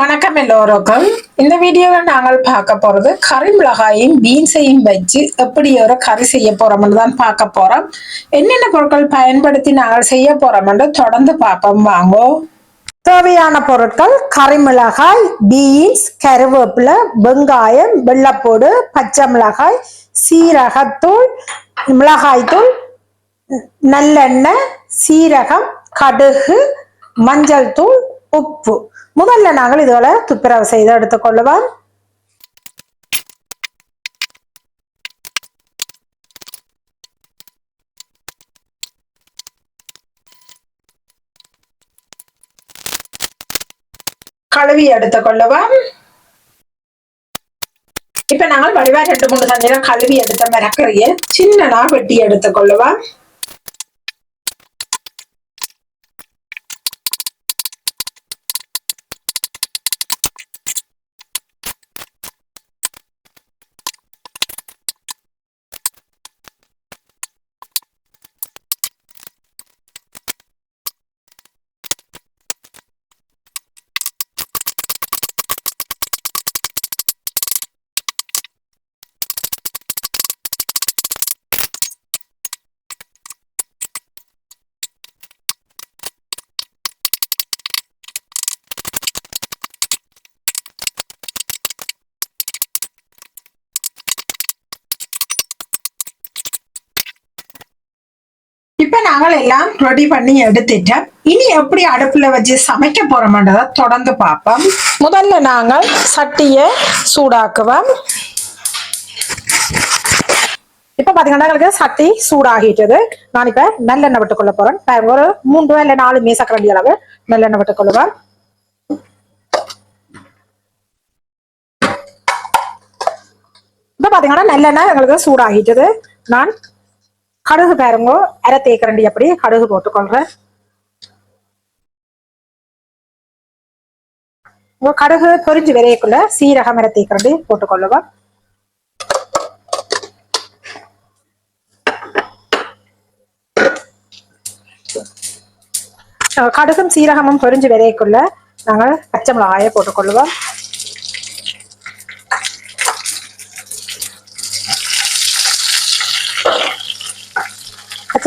வணக்கம் எல்லோருக்கும். இந்த வீடியோவில் நாங்கள் பார்க்க போகிறது கறி மிளகாயும் பீன்ஸையும் வச்சு எப்படி ஒரு கறி செய்ய போகிறோம்னு தான் பார்க்க போகிறோம் என்னென்ன பொருட்கள் பயன்படுத்தி நாங்கள் செய்ய போகிறோம்னு தொடர்ந்து பார்ப்போம். வாங்கோ. தேவையான பொருட்கள் கறி மிளகாய் பீன்ஸ் கருவேப்பிலை வெங்காயம் வெள்ளப்பூடு பச்சை மிளகாய் சீரகத்தூள் மிளகாய்த்தூள் நல்லெண்ணெய் சீரகம் கடுகு மஞ்சள் தூள் உப்பு. முதல்ல நாங்கள் இதோட துப்புரவு செய்து எடுத்துக்கொள்ளுவோம். கழுவி எடுத்துக்கொள்ளுவோம். இப்ப நாங்கள் வடிவா ரெண்டு மூணு தண்ணீரை கழுவி எடுத்த மிரக்கறிய சின்னனா வெட்டி எடுத்துக்கொள்ளுவோம். இப்ப ரெடி பண்ணி எடுத்துட்டோம் இனி எப்படி அடுப்புல வச்சு சமைக்க போறோம்ன்றத தொடர்ந்து பார்ப்போம் முதல்ல நாங்கள் சட்டியை சூடாக்குவோம் இப்ப பாத்தீங்கன்னா எங்களுக்கு சட்டி சூடாகிட்டது நான் இப்ப நல்லெண்ணெய் விட்டுக்கொள்ள போறேன் ஒரு மூன்று இல்ல நாலு மீசக்கரண்டி அளவு நல்லெண்ணெய் விட்டுக்கொள்ளுவேன் இப்ப பாத்தீங்கன்னா நல்லெண்ணெய் எங்களுக்கு சூடாகிட்டது நான் கடுகு பாருங்க அரை தேக்கரண்டி அப்படி கடுகு போட்டுக்கொள்றேன். உங்க கடுகு பொரிஞ்சு விரையக்குள்ள சீரகம் அரை தேக்கரண்டி போட்டுக்கொள்ளுவா கடுகும் சீரகமும் பொரிஞ்சு விரையக்குள்ள நாங்கள் பச்சை மிளகாயை போட்டுக்கொள்ளுவோம்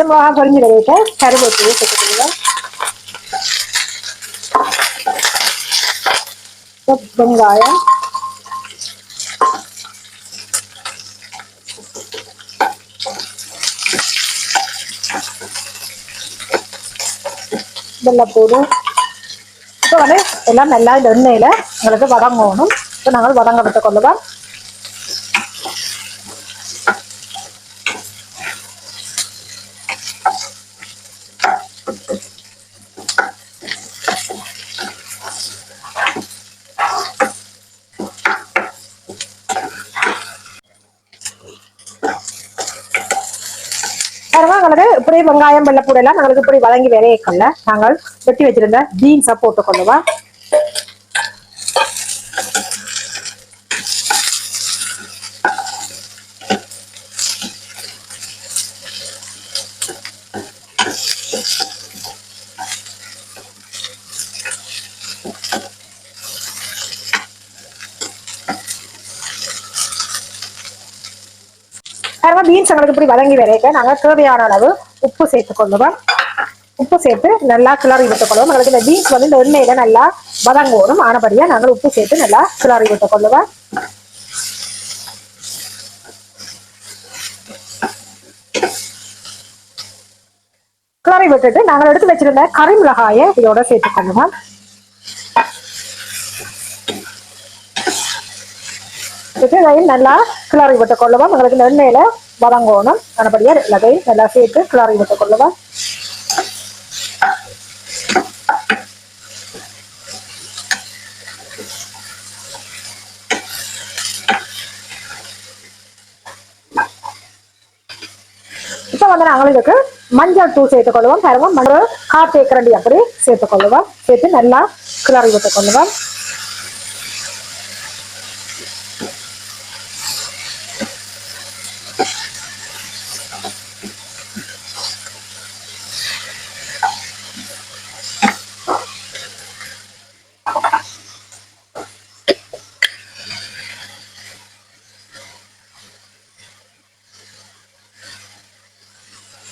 பச்சை மிளகா பொரிஞ்சு விரையிட்ட கருவேப்பிலையை சேர்த்துக்கொள்ளுவோம் வெங்காயம் வெள்ளைப்பூடு இப்போ வந்து எல்லாம் நல்லா இந்த எண்ணெயில் எங்களுக்கு வதங்கணும் இப்போ நாங்கள் வதங்க பாருங்க எங்களுக்கு இப்படி வெங்காயம் வெள்ளைப்பூடு எல்லாம் எங்களுக்கு இப்படி விலையை கொள்ள நாங்கள் வெட்டி வச்சிருந்த பீன்ஸை போட்டுக்கொள்ளுவோம் பாருங்க பீன்ஸ் எங்களுக்கு இப்படி வதங்கி வரைக்க நாங்கள் தேவையான அளவு உப்பு சேர்த்து கொள்ளுவோம் உப்பு சேர்த்து நல்லா கிளறி விட்டுக்கொள்வோம் எங்களுக்கு இந்த பீன்ஸ் வந்து இந்த எண்ணெயில நல்லா வதங்கணும் ஆனபடியா நாங்கள் உப்பு சேர்த்து நல்லா கிளறி விட்டுக்கொள்ளுவோம் கிளறி விட்டுட்டு நாங்கள் எடுத்து வச்சிருந்த கறி மிளகாயை இதோட சேர்த்துக்கொள்ளுவோம் இது இதையும் நல்லா கிளறி விட்டு கொள்ளுவோம் எங்களுக்கு இந்த எண்ணெயில வதங்கணும். ஆனபடியா எல்லாத்தையும் நல்லா சேர்த்து கிளறி விட்டு கொள்ளுவோம் இப்போ வந்து நாங்கள் இதுக்கு மஞ்சள் தூள் சேர்த்துக் கொள்வோம் பாருங்க மஞ்சள் காற்று ஏக்கரண்டி அப்படி சேர்த்துக் கொள்ளுவோம் சேர்த்து நல்லா கிளறி விட்டு கொள்ளுவோம்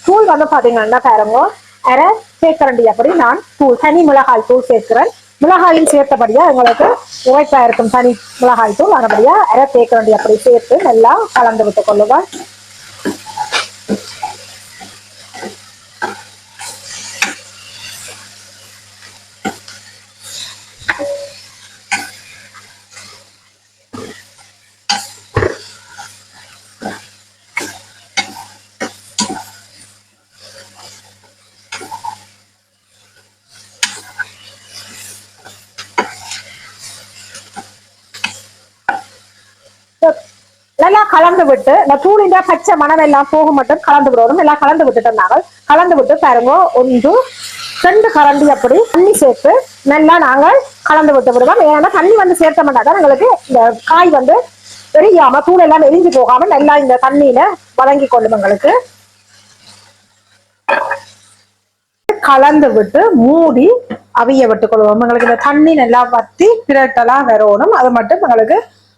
தூள் வந்து பாத்தீங்கன்னா பாருங்க அரை சேர்க்கரண்டி அப்படி நான் தூள் தனி மிளகாய் தூள் சேர்க்கிறேன். மிளகாயும் சேர்த்தபடியா எங்களுக்கு உழைப்பா இருக்கும் தனி மிளகாய் தூள் அதபடியா அரை தேக்கரண்டி அப்படி சேர்த்து நல்லா கலந்து விட்டு கொள்ளுவேன் எல்லாம் கலந்து விட்டு இந்த தூளின் பச்சை மணம் எல்லாம் போக மட்டும் கலந்து விடுவோம் எல்லாம் கலந்து விட்டுட்டு நாங்கள் கலந்து விட்டு பாருங்க ஒன்று ரெண்டு கரண்டி அப்படி தண்ணி சேர்த்து நல்லா நாங்கள் கலந்து விட்டு விடுவோம். ஏன்னா தண்ணி வந்து சேர்த்த மாட்டாதான் எங்களுக்கு இந்த காய் வந்து எரியாம தூள் எல்லாம் எரிஞ்சு போகாம நல்லா இந்த தண்ணியில வழங்கி கொள்ளும் எங்களுக்கு. கலந்து விட்டு மூடி அவிய விட்டு கொள்வோம். எங்களுக்கு இந்த தண்ணி நல்லா வத்தி பிரட்டெல்லாம் வரணும். அது மட்டும் எங்களுக்கு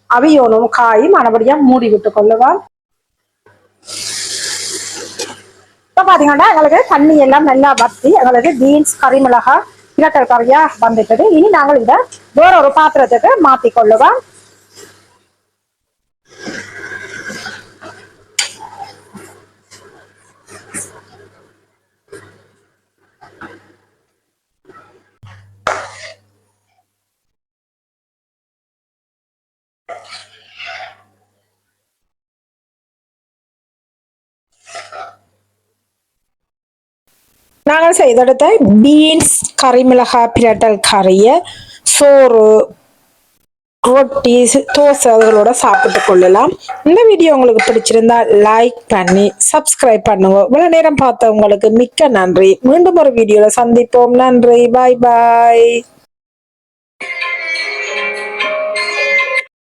அவியோனும் காயும் மறுபடியா மூடி விட்டு கொள்ளுவோம் இப்ப பாத்தீங்கன்னா எங்களுக்கு தண்ணி எல்லாம் நல்லா வத்தி எங்களுக்கு பீன்ஸ் கறிமிளகா மிளகாய் கறியா வந்துட்டது. இனி நாங்கள் இதை வேற ஒரு பாத்திரத்துக்கு மாத்தி கொள்ளுவோம். நாங்கள் செய்தெடுத்த பீன்ஸ் கறி மிளகா பிரட்டல் கறியை சோறு ரொட்டி தோசை அதுகளோட சாப்பிட்டு கொள்ளலாம். இந்த வீடியோ உங்களுக்கு பிடிச்சிருந்தா லைக் பண்ணி சப்ஸ்கிரைப் பண்ணுங்க. இவ்வளவு நேரம் பார்த்தவங்களுக்கு மிக்க நன்றி. மீண்டும் ஒரு வீடியோல சந்திப்போம். நன்றி. பாய் பாய்